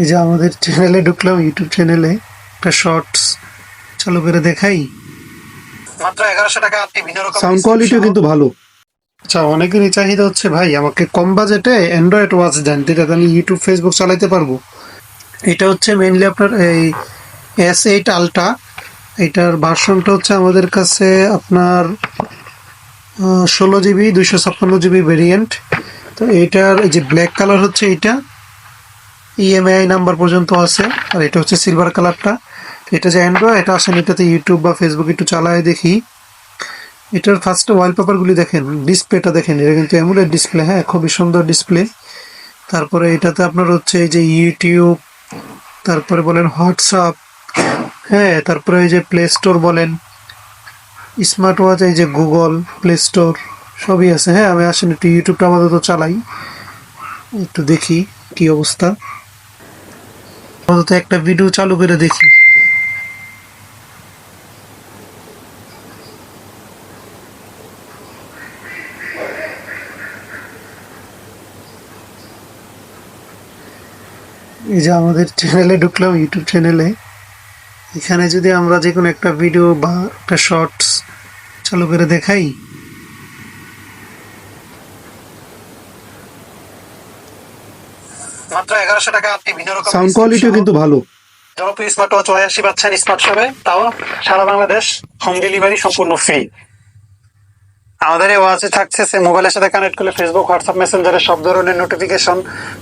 এই যে আমাদের চ্যানেলে ঢুকলাম ইউটিউব চ্যানেলে একটা শর্টস চালু করে দেখাই। মাত্র এগারোশো টাকা আপনি বিভিন্ন রকম সাউন্ড কোয়ালিটিও কিন্তু ভালো। আচ্ছা অনেকেরই চাহিদা হচ্ছে ভাই আমাকে কম বাজেটে অ্যান্ড্রয়েড ওয়াচ দেন। যেটাতে আমি ইউটিউব ফেসবুক চালাতে পারব। এটা হচ্ছে মেইনলি আপনার এই এস এইট আলট্রা এটার ভার্সনটা হচ্ছে আমাদের কাছে আপনার ষোলো জিবি দুইশো ছাপ্পান্ন জিবি ভেরিয়েন্ট তো এটার এই যে ব্ল্যাক কালার হচ্ছে এটা ইএমআই নাম্বার পর্যন্ত আছে, আর এটা হচ্ছে সিলভার কালারটা এটা যে অ্যান্ড্রয়েড এটা আসেন, এটাতে ইউটিউব বা ফেসবুক একটু চালায় দেখি। এটার ফার্স্টে ওয়ালপেপারগুলি দেখেন ডিসপ্লেটা দেখেন, এটা কিন্তু অ্যামুলেট ডিসপ্লে হ্যাঁ খুবই সুন্দর ডিসপ্লে তারপরে এটাতে আপনার হচ্ছে এই যে ইউটিউব তারপরে বলেন হোয়াটসঅ্যাপ হ্যাঁ তারপরে এই যে প্লে স্টোর বলেন স্মার্ট ওয়াচ এই যে গুগল প্লে স্টোর সবই আছে। হ্যাঁ আমি আসেন, একটু ইউটিউবটা আপাতত চালাই, একটু দেখি কি অবস্থা। আপাতত একটা ভিডিও চালু করে দেখি। এই যে আমাদের চ্যানেলে ঢুকলাম ইউটিউব চ্যানেলে এখানে যদি আমরা যে কোনো একটা ভিডিও বা একটা শর্টস চালু করে দেখাই মাত্র এগারোশো টাকা আপনি বিভিন্ন রকম সাউন্ড কোয়ালিটিও কিন্তু ভালো। জনপ্রিয় স্মার্ট ওয়াচ পাচ্ছেন স্মার্ট শপে তাও সারা বাংলাদেশ হোম ডেলিভারি সম্পূর্ণ ফ্রি আমাদের এই ওয়াচে থাকছে সে মোবাইলের সাথে কানেক্ট করলে ফেসবুক হোয়াটসঅ্যাপ মেসেঞ্জারে সব ধরনের নোটিফিকেশন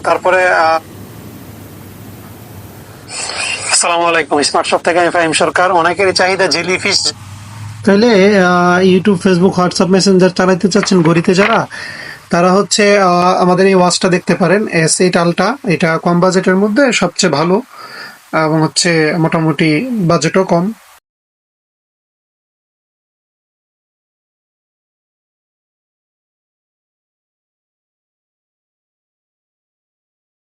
তারপরে আসসালামু আলাইকুম। স্মার্ট শপ থেকে আমি ফাহিম সরকার। অনেকেরই চাহিদা জেলি ফিশ তাহলে ইউটিউব ফেসবুক হোয়াটসঅ্যাপ মেসেঞ্জার চালাতে চাচ্ছেন ঘড়িতে যারা তারা হচ্ছে আমাদের এই ওয়াচটা দেখতে পারেন, এস এইট আলটা এটা কম বাজেটের মধ্যে সবচেয়ে ভালো, এবং হচ্ছে মোটামুটি বাজেটও কম।